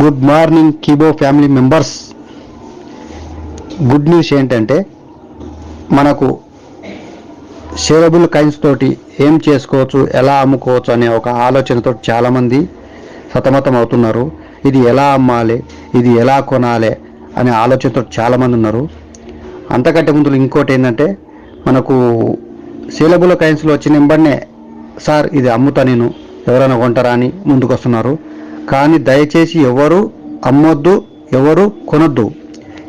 Good morning Keybo family members. Good news ఏంటంటే మనకు shareable కైన్స్ తోటి ఏం చేసుకోవచ్చు ఎలా అమ్ముకోవచ్చు అనే ఒక ఆలోచనతో చాలామంది సతమతం అవుతున్నారు ఇది ఎలా అమ్మాలి ఇది ఎలా కొనాలి అనే ఆలోచనతో చాలామంది ఉన్నారు. అంతకంటే ముందు ఇంకోటి ఏంటంటే మనకు సేలబుల్ కైన్స్లో వచ్చిన వెంబడినే సార్ ఇది అమ్ముతా నేను. ఎవరైనా కొంటారా? అని ముందుకు వస్తున్నారు కానీ దయచేసి ఎవరు అమ్మొద్దు ఎవరు కొనొద్దు.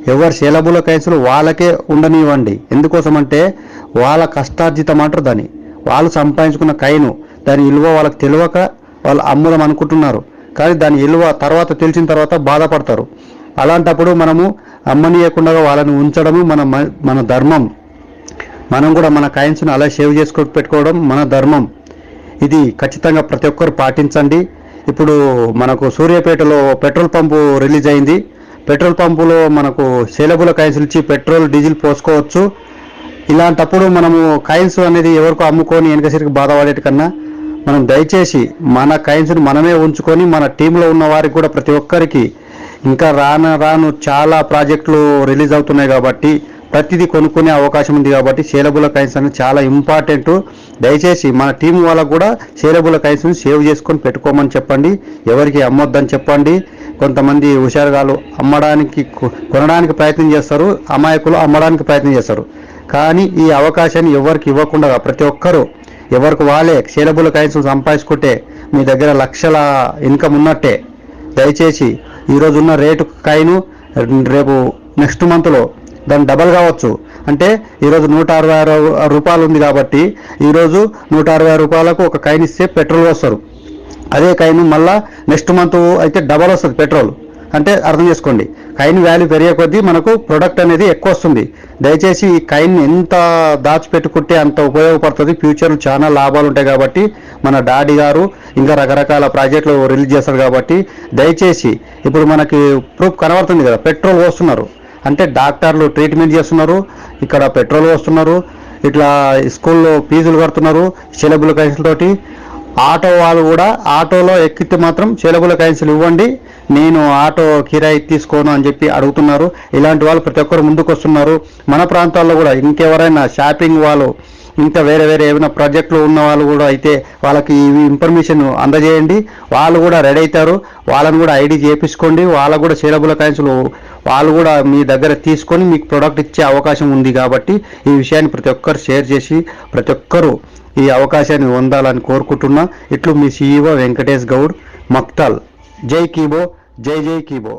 ఎవరు సేలబుల్ కేసులు వాళ్ళకే ఉండనివ్వండి. ఎందుకోసం అంటే వాళ్ళ కష్టార్జితం అంటారు దాన్ని. వాళ్ళు సంపాదించుకున్న కైను దాని విలువ వాళ్ళకి తెలియక వాళ్ళు అమ్ముదాం అనుకుంటున్నారు. కానీ దాని విలువ తర్వాత తెలిసిన తర్వాత బాధపడతారు. అలాంటప్పుడు మనము అమ్మనీయకుండా వాళ్ళని ఉంచడము మన మన ధర్మం. మనం కూడా మన కాయిన్స్ను అలా సేవ్ చేసుకో పెట్టుకోవడం మన ధర్మం. ఇది ఖచ్చితంగా ప్రతి ఒక్కరు పాటించండి. ఇప్పుడు మనకు సూర్యాపేటలో పెట్రోల్ పంపు రిలీజ్ అయింది. పెట్రోల్ పంపులో మనకు సేలబుల్ కాయిన్స్ ఇచ్చి పెట్రోల్ డీజిల్ పోసుకోవచ్చు. ఇలాంటప్పుడు మనము కాయిన్స్ అనేది ఎవరికో అమ్ముకొని వెనకసరికి బాధపడేటి కన్నా మనం దయచేసి మన కాయిన్స్ని మనమే ఉంచుకొని మన టీంలో ఉన్న వారికి కూడా ప్రతి ఒక్కరికి ఇంకా రాను రాను చాలా ప్రాజెక్టులు రిలీజ్ అవుతున్నాయి కాబట్టి ప్రతిదీ కొనుక్కునే అవకాశం ఉంది కాబట్టి సేలబుల్ కాయిన్స్ అనేది చాలా ఇంపార్టెంట్ దయచేసి మన టీం వాళ్ళకు కూడా సేలబుల్ కాయిన్స్ని సేవ్ చేసుకొని పెట్టుకోమని చెప్పండి. ఎవరికి అమ్మొద్దని చెప్పండి. కొంతమంది హుషారుగాలు అమ్మడానికి కొనడానికి ప్రయత్నం చేస్తారు. అమాయకులు అమ్మడానికి ప్రయత్నం చేస్తారు. కానీ ఈ అవకాశాన్ని ఎవరికి ఇవ్వకుండా ప్రతి ఒక్కరూ. ఎవరికి వాళ్ళే సేలబుల్ కాయిన్స్ సంపాదించుకుంటే మీ దగ్గర లక్షల ఇన్కమ్ ఉన్నట్టే. దయచేసి ఈరోజు ఉన్న రేటు కాయిను రేపు నెక్స్ట్ మంత్లో దాని డబల్ కావచ్చు. అంటే ఈరోజు నూట అరవై ఆరు రూపాయలు ఉంది కాబట్టి ఈరోజు నూట అరవై రూపాయలకు ఒక కాయిన్ ఇస్తే పెట్రోల్ వస్తారు. అదే కాయిన్ మళ్ళా నెక్స్ట్ మంత్ అయితే డబల్ వస్తుంది పెట్రోల్. అంటే అర్థం చేసుకోండి. కాయిన్ వాల్యూ పెరిగే కొద్దీ మనకు ప్రొడక్ట్ అనేది ఎక్కువ వస్తుంది. దయచేసి ఈ కాయిన్ ఎంత దాచిపెట్టుకుంటే అంత ఉపయోగపడుతుంది. ఫ్యూచర్లో చాలా లాభాలు ఉంటాయి కాబట్టి మన డాడీ గారు ఇంకా రకరకాల ప్రాజెక్టులు రిలీజ్ చేస్తారు కాబట్టి దయచేసి ఇప్పుడు మనకి ప్రూఫ్ కనబడుతుంది కదా పెట్రోల్ పోస్తున్నారు. అంటే డాక్టర్లు ట్రీట్మెంట్ చేస్తున్నారు ఇక్కడ పెట్రోల్ వస్తున్నారు ఇట్లా స్కూల్లో ఫీజులు కడుతున్నారు సిలబుల్ తోటి. ఆటో వాళ్ళు కూడా ఆటోలో ఎక్కితే మాత్రం చెలబుల కైన్సిల్ ఇవ్వండి నేను ఆటో కిరాయి తీసుకోను అని చెప్పి అడుగుతున్నారు. ఇలాంటి వాళ్ళు ప్రతి ఒక్కరు ముందుకు వస్తున్నారు మన ప్రాంతాల్లో కూడా ఇంకెవరైనా షాపింగ్ వాళ్ళు ఇంకా వేరే వేరే ఏమైనా ప్రాజెక్టులు ఉన్న వాళ్ళు కూడా అయితే వాళ్ళకి ఇవి ఇన్ఫర్మేషన్ అందజేయండి. వాళ్ళు కూడా రెడీ అవుతారు. వాళ్ళని కూడా ఐడి చేపించుకోండి. వాళ్ళకు కూడా సేలబుల కాయిన్స్లు వాళ్ళు కూడా మీ దగ్గర తీసుకొని మీకు ప్రొడక్ట్ ఇచ్చే అవకాశం ఉంది కాబట్టి ఈ విషయాన్ని ప్రతి ఒక్కరు షేర్ చేసి ప్రతి ఒక్కరూ ఈ అవకాశాన్ని పొందాలని కోరుకుంటున్నా. ఇట్లు మీ సీఈఓ వెంకటేష్ గౌడ్ మక్తల్ జై కీబో జై జై కీబో.